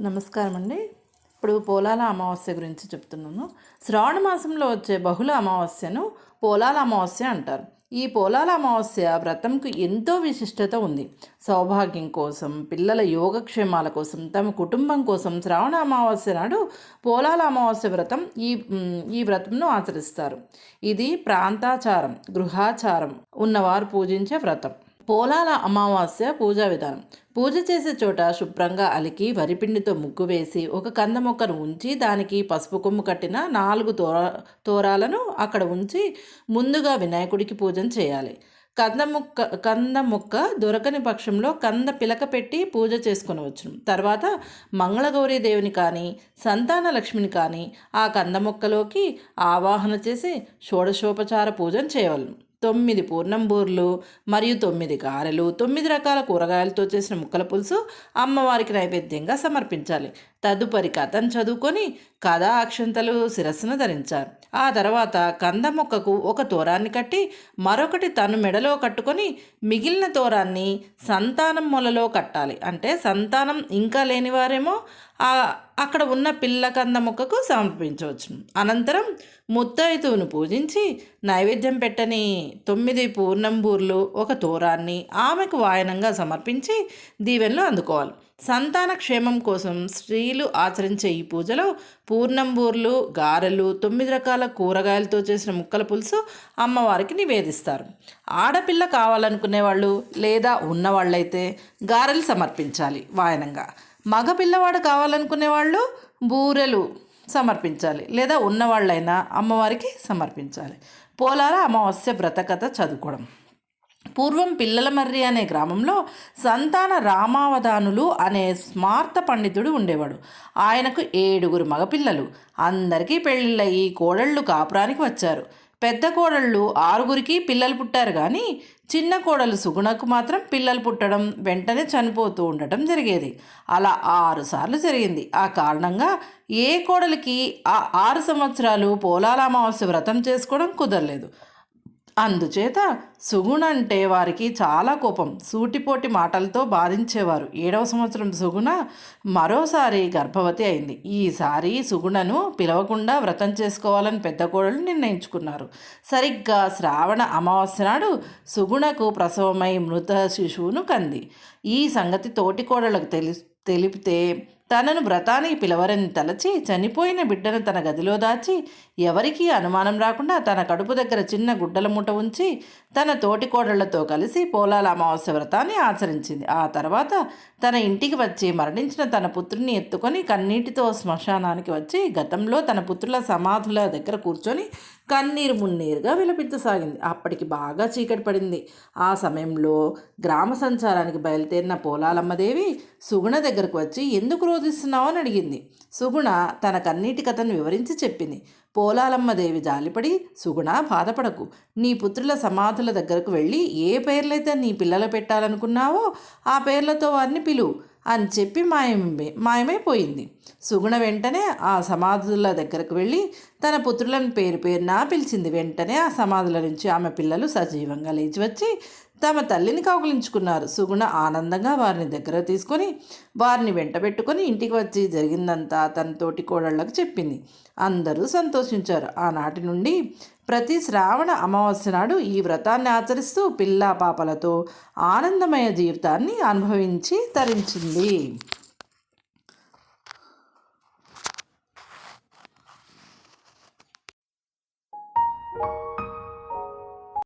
నమస్కారం అండి ఇప్పుడు పోలాల అమావాస్య గురించి చెప్తున్నాను. శ్రావణ మాసంలో వచ్చే బహుళ అమావాస్యను పోలాల అమావాస్య అంటారు. ఈ పోలాల అమావాస్య వ్రతంకు ఎంతో విశిష్టత ఉంది. సౌభాగ్యం కోసం పిల్లల యోగక్షేమాల కోసం తమ కుటుంబం కోసం శ్రావణ అమావాస్య నాడు పోలాల అమావాస్య వ్రతం ఈ ఈ వ్రతంను ఆచరిస్తారు. ఇది ప్రాంతాచారం గృహాచారం ఉన్నవారు పూజించే వ్రతం. పోలాల అమావాస్య పూజా విధానం. పూజ చేసే చోట శుభ్రంగా అలికి వరిపిండితో ముగ్గు వేసి ఒక కంద మొక్కను ఉంచి దానికి పసుపు కొమ్ము కట్టిన నాలుగు తోర తోరాలను అక్కడ ఉంచి ముందుగా వినాయకుడికి పూజన చేయాలి. కంద ముక్క కంద మొక్క దొరకని పక్షంలో కంద పిలక పెట్టి పూజ చేసుకొనవచ్చు తర్వాత మంగళగౌరీ దేవుని కానీ సంతాన లక్ష్మిని కానీ ఆ కంద మొక్కలోకి ఆవాహన చేసి షోడశోపచార పూజను చేయవలను. తొమ్మిది పూర్ణంబూర్లు మరియు తొమ్మిది గారెలు తొమ్మిది రకాల కూరగాయలతో చేసిన ముక్కల పులుసు అమ్మవారికి నైవేద్యంగా సమర్పించాలి. తదుపరి కథను చదువుకొని కథా అక్షంతలు శిరస్సును ధరించారు ఆ తర్వాత కంద మొక్కకు ఒక తోరాన్ని కట్టి మరొకటి తను మెడలో కట్టుకొని మిగిలిన తోరాన్ని సంతానం మొలలో కట్టాలి. అంటే సంతానం ఇంకా లేనివారేమో ఆ అక్కడ ఉన్న పిల్ల కంద మొక్కకు సమర్పించవచ్చు. అనంతరం ముత్తైతువును పూజించి నైవేద్యం పెట్టని తొమ్మిది పూర్ణంబూర్లు ఒక తోరాన్ని ఆమెకు వాయనంగా సమర్పించి దీవెనలు అందుకోవాలి. సంతాన క్షేమం కోసం స్త్రీలు ఆచరించే ఈ పూజలో పూర్ణంబూర్లు గారెలు తొమ్మిది రకాల కూరగాయలతో చేసిన ముక్కల పులుసు అమ్మవారికి నివేదిస్తారు. ఆడపిల్ల కావాలనుకునే వాళ్ళు లేదా ఉన్నవాళ్ళైతే గారెలు సమర్పించాలి వాయనంగా. మగ పిల్లవాడు కావాలనుకునే వాళ్ళు బూరెలు సమర్పించాలి. లేదా ఉన్నవాళ్ళైనా అమ్మవారికి సమర్పించాలి. పోలాల అమావాస్య వ్రతకథ చదువుకోవడం. పూర్వం పిల్లల మర్రి అనే గ్రామంలో సంతాన రామావధానులు అనే స్మార్త పండితుడు ఉండేవాడు. ఆయనకు ఏడుగురు మగపిల్లలు. అందరికీ పెళ్ళిళ్ళయి కోడళ్ళు కాపురానికి వచ్చారు. పెద్ద కోడళ్ళు ఆరుగురికి పిల్లలు పుట్టారు కానీ చిన్న కోడలు సుగుణకు మాత్రం పిల్లలు పుట్టడం వెంటనే చనిపోతూ ఉండటం జరిగేది. అలా ఆరు సార్లు జరిగింది. ఆ కారణంగా ఏ కోడలికి ఆ ఆరు సంవత్సరాలు పోలాల అమావాస్య వ్రతం చేసుకోవడం కుదరలేదు. అందుచేత సుగుణ అంటే వారికి చాలా కోపం. సూటిపోటి మాటలతో బాధించేవారు. ఏడవ సంవత్సరం సుగుణ మరోసారి గర్భవతి అయింది. ఈసారి సుగుణను పిలవకుండా వ్రతం చేసుకోవాలని పెద్ద కోడలు నిర్ణయించుకున్నారు. సరిగ్గా శ్రావణ అమావాస్య నాడు సుగుణకు ప్రసవమై మృత శిశువును కంది. ఈ సంగతి తోటి కోడలకు తెలి తెలిపితే తనను వ్రతానికి పిలవరని తలచి చనిపోయిన బిడ్డను తన గదిలో దాచి ఎవరికీ అనుమానం రాకుండా తన కడుపు దగ్గర చిన్న గుడ్డల మూట ఉంచి తన తోటి కోడళ్ళతో కలిసి పోలాల అమావాస్య వ్రతాన్ని ఆచరించింది. ఆ తర్వాత తన ఇంటికి వచ్చి మరణించిన తన పుత్రుని ఎత్తుకొని కన్నీటితో శ్మశానానికి వచ్చి గతంలో తన పుత్రుల సమాధుల దగ్గర కూర్చొని కన్నీరు మున్నీరుగా విలపించసాగింది అప్పటికి బాగా చీకటి పడింది. ఆ సమయంలో గ్రామ సంచారానికి బయలుదేరిన పోలాలమ్మదేవి సుగుణ దగ్గరకు వచ్చి ఎందుకు రోధిస్తున్నావు అని అడిగింది. సుగుణ తనకన్నిటి కథను వివరించి చెప్పింది. పోలాలమ్మదేవి జాలిపడి సుగుణ బాధపడకు. నీ పుత్రుల సమాధుల దగ్గరకు వెళ్ళి ఏ పేర్లైతే నీ పిల్లలు పెట్టాలనుకున్నావో ఆ పేర్లతో వారిని పిలువు అని చెప్పి మాయమే మాయమైపోయింది. సుగుణ వెంటనే ఆ సమాధుల దగ్గరకు వెళ్ళి తన పుత్రులను పేరు పేరున పిలిచింది. వెంటనే ఆ సమాధుల నుంచి ఆమె పిల్లలు సజీవంగా లేచి వచ్చి తమ తల్లిని కౌగులించుకున్నారు. సుగుణ ఆనందంగా వారిని దగ్గర తీసుకొని వారిని వెంట పెట్టుకొని ఇంటికి వచ్చి జరిగిందంతా తన తోటి కోడళ్ళకు చెప్పింది. అందరూ సంతోషించారు. ఆనాటి నుండి ప్రతి శ్రావణ అమావాస్య నాడు ఈ వ్రతాన్ని ఆచరిస్తూ పిల్లా పాపలతో ఆనందమయ జీవితాన్ని అనుభవించి తరించింది.